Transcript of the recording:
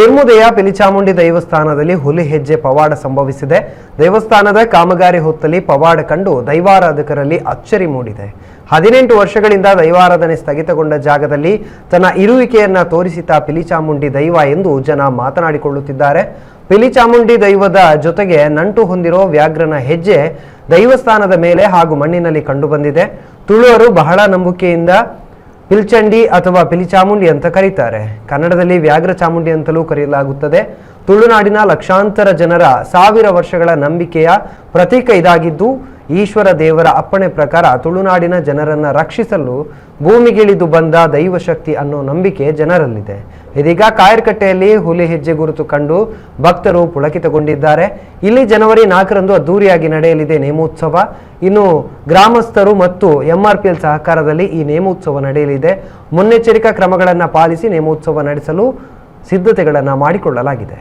ನಿರ್ಮುದೆಯ ಪಿಲಿಚಾಮುಂಡಿ ದೇವಸ್ಥಾನದಲ್ಲಿ ಹುಲಿ ಹೆಜ್ಜೆ ಪವಾಡ ಸಂಭವಿಸಿದೆ. ದೇವಸ್ಥಾನದ ಕಾಮಗಾರಿ ಹೊತ್ತಲ್ಲಿ ಪವಾಡ ಕಂಡು ದೈವಾರಾಧಕರಲ್ಲಿ ಅಚ್ಚರಿ ಮೂಡಿದೆ. ಹದಿನೆಂಟು ವರ್ಷಗಳಿಂದ ದೈವಾರಾಧನೆ ಸ್ಥಗಿತಗೊಂಡ ಜಾಗದಲ್ಲಿ ತನ್ನ ಇರುವಿಕೆಯನ್ನ ತೋರಿಸಿದ ಪಿಲಿಚಾಮುಂಡಿ ದೈವ ಎಂದು ಜನ ಮಾತನಾಡಿಕೊಳ್ಳುತ್ತಿದ್ದಾರೆ. ಪಿಲಿಚಾಮುಂಡಿ ದೈವದ ಜೊತೆಗೆ ನಂಟು ಹೊಂದಿರೋ ವ್ಯಾಘ್ರನ ಹೆಜ್ಜೆ ದೈವಸ್ಥಾನದ ಮೇಲೆ ಹಾಗೂ ಮಣ್ಣಿನಲ್ಲಿ ಕಂಡುಬಂದಿದೆ. ತುಳುವರು ಬಹಳ ನಂಬಿಕೆಯಿಂದ ಪಿಲ್ಚಂಡಿ ಅಥವಾ ಪಿಲಿಚಾಮುಂಡಿ ಅಂತ ಕರೀತಾರೆ. ಕನ್ನಡದಲ್ಲಿ ವ್ಯಾಘ್ರ ಚಾಮುಂಡಿ ಅಂತಲೂ ಕರೆಯಲಾಗುತ್ತದೆ. ತುಳುನಾಡಿನ ಲಕ್ಷಾಂತರ ಜನರ ಸಾವಿರ ವರ್ಷಗಳ ನಂಬಿಕೆಯ ಪ್ರತೀಕ ಇದಾಗಿದ್ದು ಈಶ್ವರ ದೇವರ ಅಪ್ಪಣೆ ಪ್ರಕಾರ ತುಳುನಾಡಿನ ಜನರನ್ನು ರಕ್ಷಿಸಲು ಭೂಮಿಗಿಳಿದು ಬಂದ ದೈವಶಕ್ತಿ ಅನ್ನೋ ನಂಬಿಕೆ ಜನರಲ್ಲಿದೆ. ಇದೀಗ ಕಾಯರ್ಕಟ್ಟೆಯಲ್ಲಿ ಹುಲಿ ಹೆಜ್ಜೆ ಗುರುತು ಕಂಡು ಭಕ್ತರು ಪುಳಕಿತಗೊಂಡಿದ್ದಾರೆ. ಇಲ್ಲಿ ಜನವರಿ ನಾಲ್ಕರಂದು ಅದ್ದೂರಿಯಾಗಿ ನಡೆಯಲಿದೆ ನೇಮೋತ್ಸವ. ಇನ್ನು ಗ್ರಾಮಸ್ಥರು ಮತ್ತು ಎಂಆರ್ಪಿಎಲ್ ಸಹಕಾರದಲ್ಲಿ ಈ ನೇಮೋತ್ಸವ ನಡೆಯಲಿದೆ. ಮುನ್ನೆಚ್ಚರಿಕಾ ಕ್ರಮಗಳನ್ನು ಪಾಲಿಸಿ ನೇಮೋತ್ಸವ ನಡೆಸಲು ಸಿದ್ಧತೆಗಳನ್ನು ಮಾಡಿಕೊಳ್ಳಲಾಗಿದೆ.